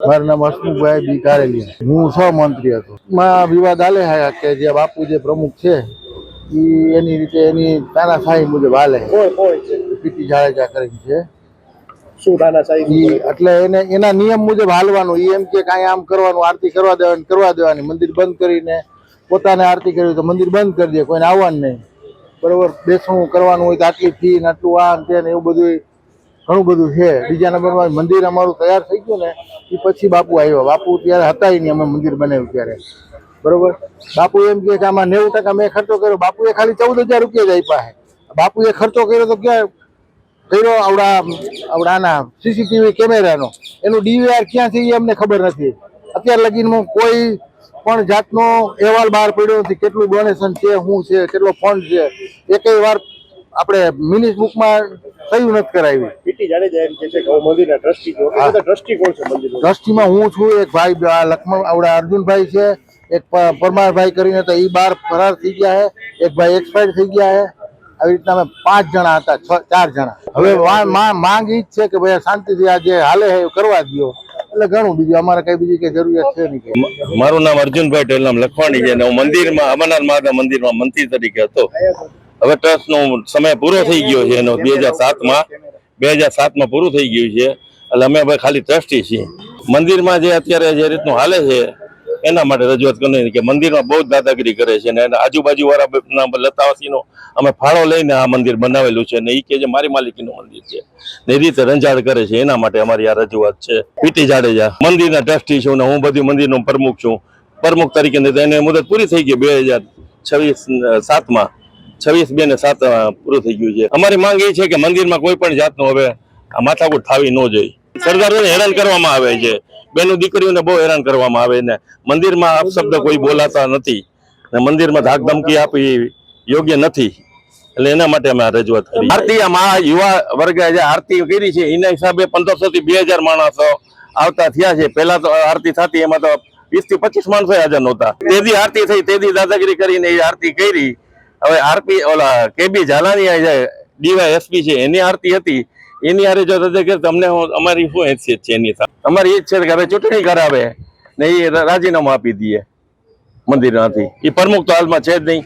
મારું નામ હસમુખભાઈ બી કારેલિયા હું મંત્રી હતો. માં વિવાદ આલે હે કે જે બાપુ જે પ્રમુખ છે એ એની રીતે એની તાનાશાહી મુજબ હાલે પીટી જાડેજા કરીને છે. શું તાનાશાહી એટલે એને એના નિયમ મુજબ હાલવાનું. એમ કે કાંઈ આમ કરવાનું આરતી કરવા દેવાની કરવા દેવાની. મંદિર બંધ કરીને પોતાને આરતી કરવી તો મંદિર બંધ કરી દે કોઈને આવવાનું નહીં. બરોબર બેસવું કરવાનું હોય તો આટલી ફી ને આટલું આ તે ને એવું બધું ઘણું બધું છે. બીજા નંબરમાં મંદિર અમારું તૈયાર થઈ ગયું ને, એ પછી બાપુ આવ્યો. બાપુ ત્યારે હતા નહીં, અમે મંદિર બનાવ્યું ત્યારે. બરોબર? બાપુ એમ કે આમાં નેવું ટકા મેં ખર્ચો કર્યો. બાપુએ ખાલી ચૌદ હજાર રૂપિયા જ આપ્યા છે. બાપુએ ખર્ચો કર્યો તો ક્યાં કર્યો? આવડા, આવડાના સીસીટીવી કેમેરાનો. એનું ડીવીઆર ક્યાં છે એ અમને ખબર નથી. અત્યાર લગીનમાં કોઈ પણ જાતનો અહેવાલ બહાર પડ્યો નથી. કેટલું ડોનેશન છે, શું છે, કેટલો ફંડ છે. એકેય વાર આપણે મિનિટ બુકમાં કયું નથી કરાવી. પીટી જાડેજા એમ કે છે કે હું મંદિરના ટ્રસ્ટી છું. એટલે ટ્રસ્ટી કોણ છે મંદિરનો? ટ્રસ્ટીમાં હું છું એક ભાઈ આ લક્ષ્મણ આવડા અર્જુનભાઈ છે એક પરમારભાઈ કરીને તો એ બાર ફરાર થઈ ગયા છે એક ભાઈ એક્સપાયર થઈ ગયા છે. આવી રીતના અમે પાંચ જણા હતા છ ચાર જણા. હવે માંગ ઈ જ છે કે ભાઈ શાંતિથી આ જે હાલે છે એ કરવા દો એટલે ઘણું બીજું અમારે કઈ બીજી કઈ જરૂરિયાત છે નહીં મારું નામ અર્જુનભાઈ ટેલનામ લખવાણી છે અને હું મંદિરમાં અમરનાથ મહાદેવ મંદિરમાં મંત્રી તરીકે હતો. હવે ટ્રસ્ટનો સમય પૂરો થઈ ગયો છે એનો બે હજાર સાતમાં બે હજાર સાતમાં પૂરું થઈ ગયું છે. એટલે અમે ભાઈ ખાલી ટ્રસ્ટી છીએ. મંદિરમાં જે અત્યારે જે રીતનું હાલે છે, એના માટે રજૂઆત કરી કે મંદિરમાં બહુ જ દાદાગીરી કરે છે અને એના આજુબાજુ વાળા લતાવાસીનો અમે ફાળો લઈને આ મંદિર બનાવેલું છે ને એ કે જે મારી માલિકીનું મંદિર છે. એ રીતે રંજાડ કરે છે. એના માટે અમારી આ રજૂઆત છે. પીટી જાડેજા, મંદિરના ટ્રસ્ટી છું ને હું બધી મંદિરનો પ્રમુખ છું. પ્રમુખ તરીકે એને મુદત પૂરી થઈ ગઈ બે હજાર છવ્વીસ સાતમાં. છવ્વીસ બે ને સાત પૂરું થઈ ગયું છે. અમારી માંગ એ છે કે મંદિરમાં કોઈ પણ જાતનું હવે આ માથાકૂટ થાવી ન જોઈએ. સરદારોને હેરાન કરવામાં આવે છે. બેનો દીકરીઓને બહુ હેરાન કરવામાં આવે ને મંદિરમાં અપશબ્દ કોઈ બોલાતા નથી ને મંદિરમાં ધાક આપી યોગ્ય નથી. એટલે એના માટે અમે રજૂઆત કરી આરતી આમાં યુવા વર્ગે જે આરતી કરી છે, એના હિસાબે પંદરસો થી બે હજાર માણસો આવતા થયા છે. પહેલા તો આરતી થતી, એમાં તો વીસથી પચીસ માણસો હાજર નહોતા. તેથી આરતી થઈ તેથી દાદાગીરી કરીને એ આરતી કરી. હવે આરપી, ઓલા કેબી ઝાલાની જે ડીવાય એસપી છે, એની આરતી હતી. એની હારે જો રજૂ કરે તો હું- અમારી શું હેસિયત છે એની સાથે? અમારી એ જ છે કે હવે ચૂંટણી કરાવે ને એ રાજીનામું આપી દઈએ મંદિરમાંથી. એ પ્રમુખ તો હાલમાં છે જ નહીં.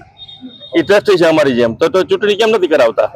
એ ટ્રસ્ટી છે અમારી જેમ. તો ચૂંટણી કેમ નથી કરાવતા?